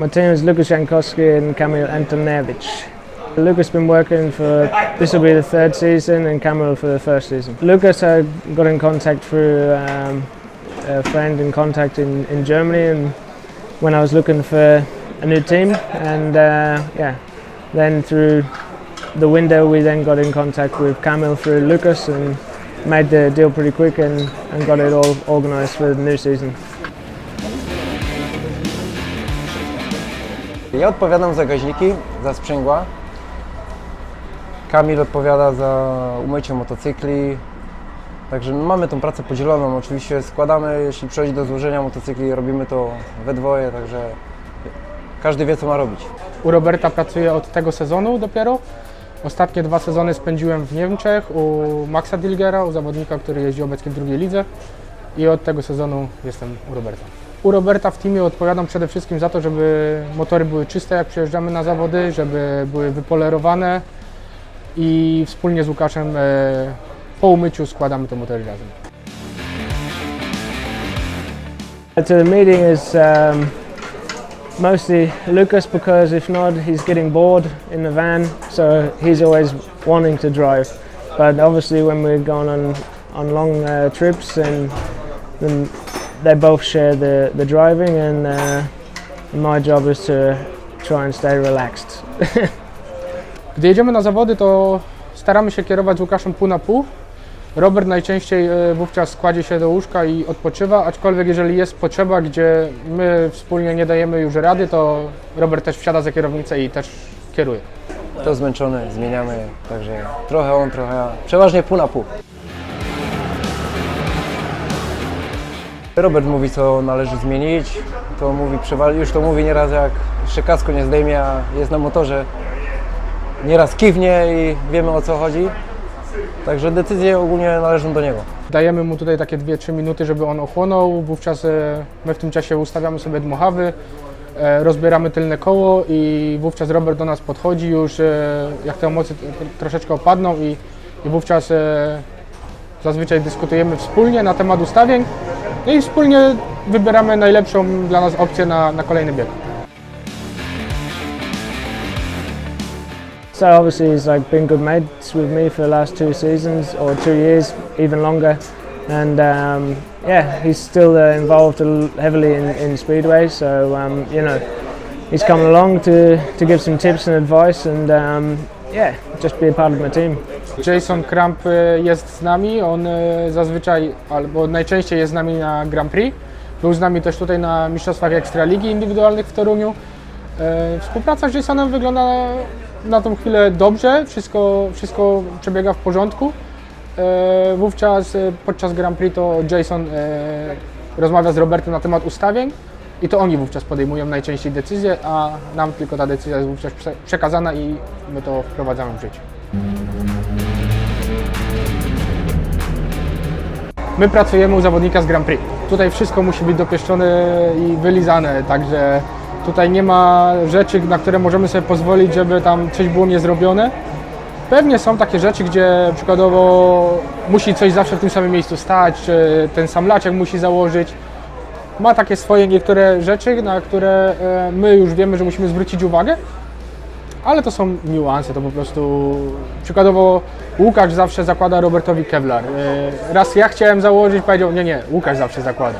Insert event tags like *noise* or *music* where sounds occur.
My team is Lukas Jankowski and Kamil Antonevich. Lucas been working for this will be the third season and Kamil for the first season. Lucas I got in contact through um, a friend in contact in, in Germany and when I was looking for a new team and uh, yeah then through the window we then got in contact with Kamil through Lucas and made the deal pretty quick and, and got it all organised for the new season. Ja odpowiadam za gaźniki, za sprzęgła. Kamil odpowiada za umycie motocykli. Także mamy tą pracę podzieloną. Oczywiście składamy, jeśli przychodzi do złożenia motocykli, robimy to we dwoje, także każdy wie co ma robić. U Roberta pracuję od tego sezonu dopiero. Ostatnie dwa sezony spędziłem w Niemczech u Maxa Dilgera, u zawodnika, który jeździ obecnie w drugiej lidze. I od tego sezonu jestem u Roberta. U Roberta w teamie odpowiadam przede wszystkim za to, żeby motory były czyste jak przyjeżdżamy na zawody, żeby były wypolerowane i wspólnie z Łukaszem e, po umyciu składamy te motory razem. To the meeting is um, mostly Lucas because if not, he's getting bored in the van, so he's always wanting to drive. But obviously, when we're going on on long uh, trips, and then they both share the, the driving, and uh, my job is to try and stay relaxed. *laughs* Gdy jedziemy na zawody, to staramy się kierować z Łukaszem pół na pół. Robert najczęściej e, wówczas kładzie się do łóżka i odpoczywa, aczkolwiek jeżeli jest potrzeba, gdzie my wspólnie nie dajemy już rady, to Robert też wsiada za kierownicę i też kieruje. To zmęczony, zmieniamy, także trochę on, trochę ja. Przeważnie pół na pół. Robert mówi, co należy zmienić. To mówi, już to mówi nieraz, jak jeszcze nie zdejmie, a jest na motorze. Nieraz kiwnie i wiemy o co chodzi. Także decyzje ogólnie należą do niego. Dajemy mu tutaj takie 2-3 minuty, żeby on ochłonął. Wówczas e, my w tym czasie ustawiamy sobie dmuchawy, e, rozbieramy tylne koło i wówczas Robert do nas podchodzi już, e, jak te emocje troszeczkę opadną i, i wówczas zazwyczaj dyskutujemy wspólnie na temat ustawień no i wspólnie wybieramy najlepszą dla nas opcję na, na kolejny bieg. So obviously he's like been good mates with me for the last two seasons or two years, even longer. And um, yeah, he's still uh, involved heavily in, in speedway. So um, you know, he's coming along to, to give some tips and advice, and um, yeah, just be a part of my team. Jason Kramp e, jest z nami, on e, zazwyczaj albo najczęściej jest z nami na Grand Prix. Był z nami też tutaj na Mistrzostwach Ekstraligi Indywidualnych w Toruniu. E, Współpraca z Jasonem wygląda na tą chwilę dobrze, wszystko, wszystko przebiega w porządku. Wówczas podczas Grand Prix to Jason rozmawia z Robertem na temat ustawień i to oni wówczas podejmują najczęściej decyzje, a nam tylko ta decyzja jest wówczas prze- przekazana i my to wprowadzamy w życie. My pracujemy u zawodnika z Grand Prix. Tutaj wszystko musi być dopieszczone i wylizane, także tutaj nie ma rzeczy, na które możemy sobie pozwolić, żeby tam coś było niezrobione. Pewnie są takie rzeczy, gdzie przykładowo musi coś zawsze w tym samym miejscu stać, czy ten sam laczek musi założyć. Ma takie swoje niektóre rzeczy, na które e, my już wiemy, że musimy zwrócić uwagę, ale to są niuanse, to po prostu przykładowo Łukasz zawsze zakłada Robertowi Kevlar. E, Raz ja chciałem założyć, powiedział nie, nie, Łukasz zawsze zakłada.